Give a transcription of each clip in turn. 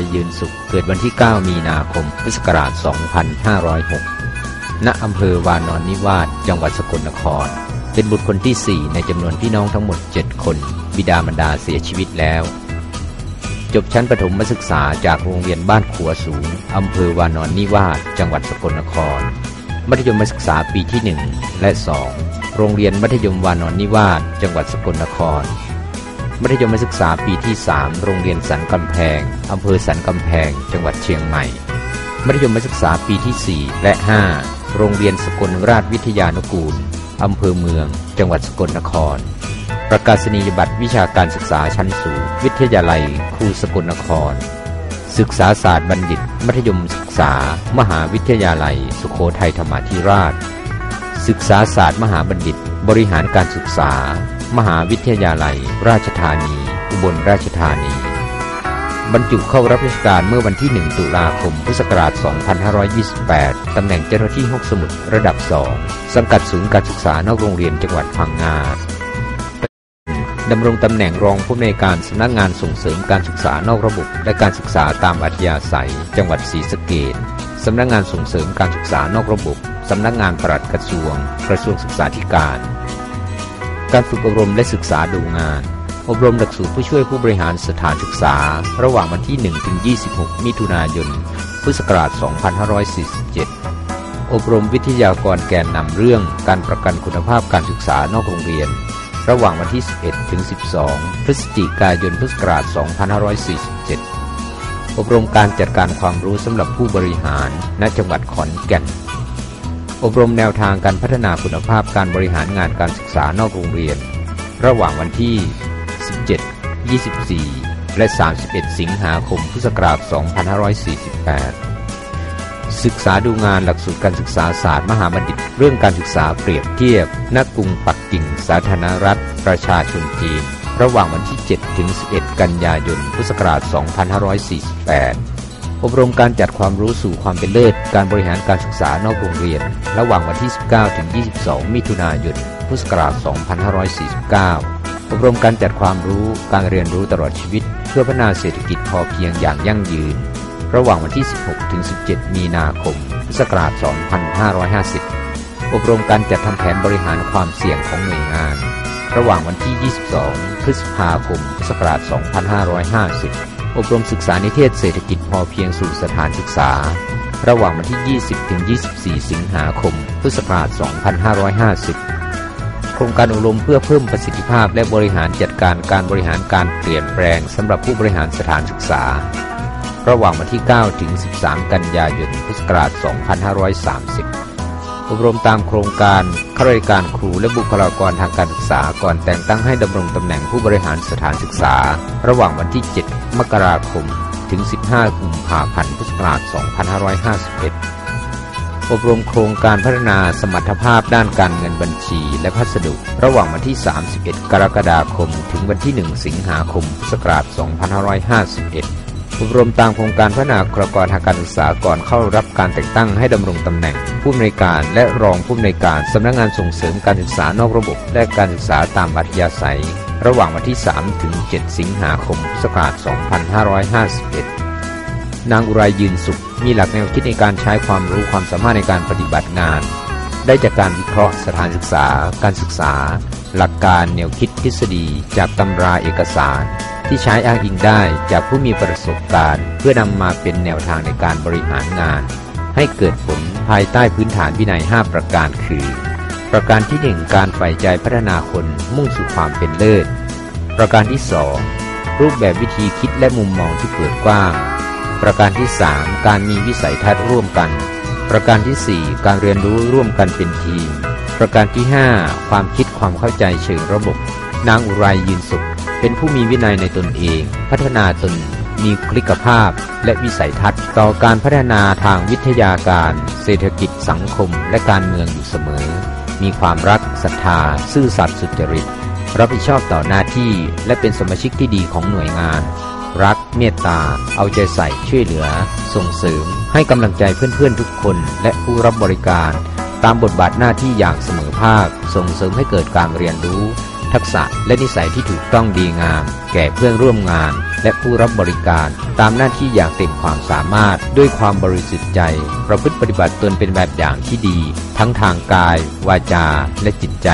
ยยืนสุข เกิดวันที่ 9 มีนาคม พุทธศักราช 2506 ณ อำเภอวานอนนิวาส จังหวัดสกลนคร เป็นบุตรคนที่ 4 ในจำนวนพี่น้องทั้งหมด 7 คน บิดามารดาเสียชีวิตแล้ว จบชั้นประถมศึกษาจากโรงเรียนบ้านขัวสูง อำเภอวานอนนิวาส จังหวัดสกลนคร มัธยมศึกษาปีที่ 1 และ 2 โรงเรียนมัธยมวานอนนิวาส จังหวัดสกลนคร มัธยมศึกษาปีที่ 3 โรงเรียนสันกำแพง อำเภอสันกำแพง จังหวัดเชียงใหม่ มัธยมศึกษาปีที่ 4 และ 5 โรงเรียนสกลราชวิทยานุกูล อำเภอเมือง จังหวัดสกลนคร ประกาศนียบัตรวิชาการศึกษาชั้นสูง วิทยาลัย ครูสกลนคร ศึกษาศาสตร์บัณฑิต มัธยมศึกษา มหาวิทยาลัย สุโขทัยธรรมาธิราช ศึกษาศาสตร์มหาบัณฑิต บริหารการศึกษา มหาวิทยาลัย ราชธานี อุบลราชธานี บรรจุเข้ารับราชการเมื่อวันที่ 1 ตุลาคม พุทธศักราช 2528 ตำแหน่งเจ้าหน้าที่ห้องสมุดระดับ 2 สังกัดศูนย์การศึกษานอกโรงเรียนจังหวัดพังงาดำรงตำแหน่งรองผู้อำนวยการสำนักงานส่งเสริมการศึกษานอกระบบและการศึกษาตามอัธยาศัย จังหวัดศรีสะเกษสำนักงานส่งเสริมการศึกษานอกระบบ สำนักงานปลัดกระทรวง กระทรวงศึกษาธิการ การฝึกอบรมและศึกษาดูงาน อบรมหลักสูตรผู้ช่วยผู้บริหารสถานศึกษา ระหว่างวันที่ 1 ถึง 26 มิถุนายน พุทธศักราช 2547 อบรมวิทยากรแกนนำเรื่องการประกันคุณภาพการศึกษานอกโรงเรียน ระหว่างวันที่ 11 ถึง 12 พฤศจิกายน พุทธศักราช 2547 อบรมการจัดการความรู้สำหรับผู้บริหารณจังหวัดขอนแก่น อบรมแนวทางการพัฒนาคุณภาพการบริหารงานการศึกษานอกโรงเรียน ระหว่างวันที่ 17 24 และ 31 สิงหาคมพุทธศักราช 2548 ศึกษาดูงานหลักสูตรการศึกษาศาสตร์มหาบัณฑิต เรื่องการศึกษาเปรียบเทียบณกรุงปักกิ่งสาธารณรัฐ ประชาชนจีน ระหว่างวันที่ 7 ถึง 11 กันยายน พุทธศักราช 2548 อบรมการจัดความรู้สู่ความเป็นเลิศ การบริหารการศึกษานอกโรงเรียน ระหว่างวันที่ 19 ถึง 22 มิถุนายน พุทธศักราช 2549 อบรมการจัดความรู้ การเรียนรู้ตลอดชีวิต เพื่อพัฒนาเศรษฐกิจพอเพียงอย่างยั่งยืน ระหว่างวันที่ 16 ถึง 17 มีนาคม พุทธศักราช 2550 อบรมการจัดทำแผนบริหารความเสี่ยงของหน่วยงาน ระหว่างวันที่ 22 พฤษภาคม พุทธศักราช 2550 อบรมศึกษานิเทศเศรษฐกิจพอเพียงสู่สถานศึกษา ระหว่างวันที่ 20 ถึง 24 สิงหาคม พุทธศักราช 2550 โครงการอบรมเพื่อเพิ่มประสิทธิภาพและบริหารจัดการการบริหารการเปลี่ยนแปลงสำหรับผู้บริหารสถานศึกษา ระหว่างวันที่ 9 ถึง 13 กันยายน พุทธศักราช 2530อบรมตามโครงการข้าราชการครูและบุคลากรทางการศึกษาก่อนแต่งตั้งให้ดำรงตำแหน่งผู้บริหารสถานศึกษา ระหว่างวันที่ 7 มกราคม ถึง 15 กุมภาพันธ์ พุทธศักราช 2551 อบรมโครงการพัฒนาสมรรถภาพด้านการเงินบัญชีและพัสดุ ระหว่างวันที่ 31 กรกฎาคม ถึงวันที่ 1 สิงหาคม พุทธศักราช 2551 อบรมตามโครงการพัฒนาบุคลกรทางการศึกษาก่อนเข้ารับการแต่งตั้งให้ดำรงตำแหน่ง ผู้อำนวยการและรองผู้อำนวยการสำนักงานส่งเสริมการศึกษานอกระบบ และการศึกษาตามอัธยาศัย ระหว่างวันที่ 3 ถึง 7 สิงหาคมพุทธศักราช2551 นางอุไรยืนสุขมีหลักแนวคิดในการใช้ความรู้ความสามารถในการปฏิบัติงาน ได้จากการวิเคราะห์สถานศึกษา การศึกษา หลักการแนวคิดทฤษฎี จากตำราเอกสาร ที่ใช้อ้างอิงได้จากผู้มีประสบการณ์ เพื่อนำมาเป็นแนวทางในการบริหารงาน ให้เกิดผลภายใต้พื้นฐานวินัย 5 ประการคือ ประการที่ 1 การใฝ่ใจพัฒนาคนมุ่งสู่ความเป็นเลิศ ประการที่ 2 รูปแบบวิธีคิดและมุมมองที่เปิดกว้าง ประการที่ 3 การมีวิสัยทัศน์ร่วมกัน ประการที่ 4 การเรียนรู้ร่วมกันเป็นทีม ประการที่ 5 ความคิดความเข้าใจเชิงระบบ นางอุไรยืนสุข เป็นผู้มีวินัยในตนเอง พัฒนาตน มีคลิกภาพ และวิสัยทัศน์ ต่อการพัฒนาทางวิทยาการ เศรษฐกิจสังคม และการเมืองอยู่เสมอ มีความรักศรัทธา ซื่อสัตย์สุจริต รับผิดชอบต่อหน้าที่และเป็นสมาชิกที่ดีของหน่วยงาน รัก เมตตา เอาใจใส่ช่วยเหลือ ส่งเสริม ให้กำลังใจเพื่อนๆทุกคน และผู้รับบริการ ตามบทบาทหน้าที่อย่างเสมอภาค ส่งเสริมให้เกิดการเรียนรู้ ทักษะและนิสัยที่ถูกต้องดีงาม แก่เพื่อนร่วมงาน และผู้รับบริการ ตามหน้าที่อย่างเต็มความสามารถ ด้วยความบริสุทธิ์ใจ ประพฤติปฏิบัติตนเป็นแบบอย่างที่ดี ทั้งทางกาย วาจา และจิตใจ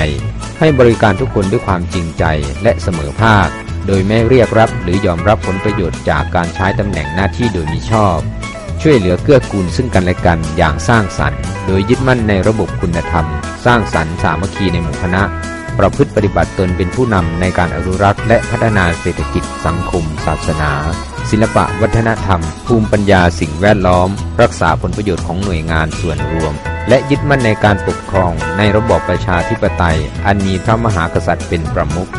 ให้บริการทุกคนด้วยความจริงใจและเสมอภาค โดยไม่เรียกรับหรือยอมรับผลประโยชน์จากการใช้ตำแหน่งหน้าที่โดยมิชอบ ช่วยเหลือเกื้อกูลซึ่งกันและกันอย่างสร้างสรรค์ โดยยึดมั่นในระบบคุณธรรม สร้างสรรค์สามัคคีในหมู่คณะ ประพฤติปฏิบัติตนเป็นผู้นำในการอนุรักษ์และพัฒนาเศรษฐกิจสังคม ศาสนา ศิลปะวัฒนธรรม ภูมิปัญญาสิ่งแวดล้อม รักษาผลประโยชน์ของหน่วยงานส่วนรวม และยึดมั่นในการปกครองในระบอบประชาธิปไตย อันมีพระมหากษัตริย์เป็นประมุข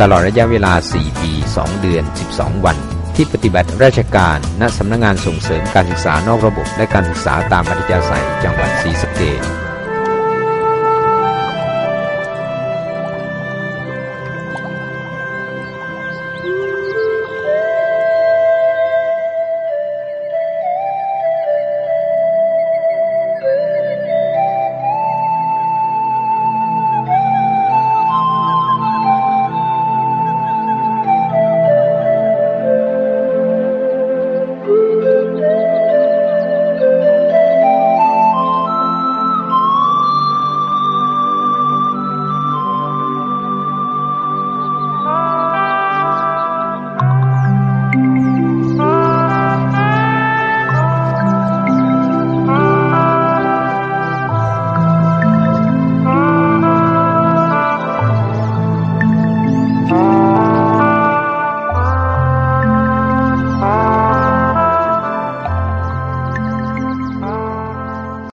ตลอดระยะเวลา 4 ปี 2 เดือน 12 วัน ที่ปฏิบัติราชการณสำนักงงานส่งเสริมการศึกษานอกระบบและการศึกษาตามอัธยาศัยจังหวัดศรีสะเกษ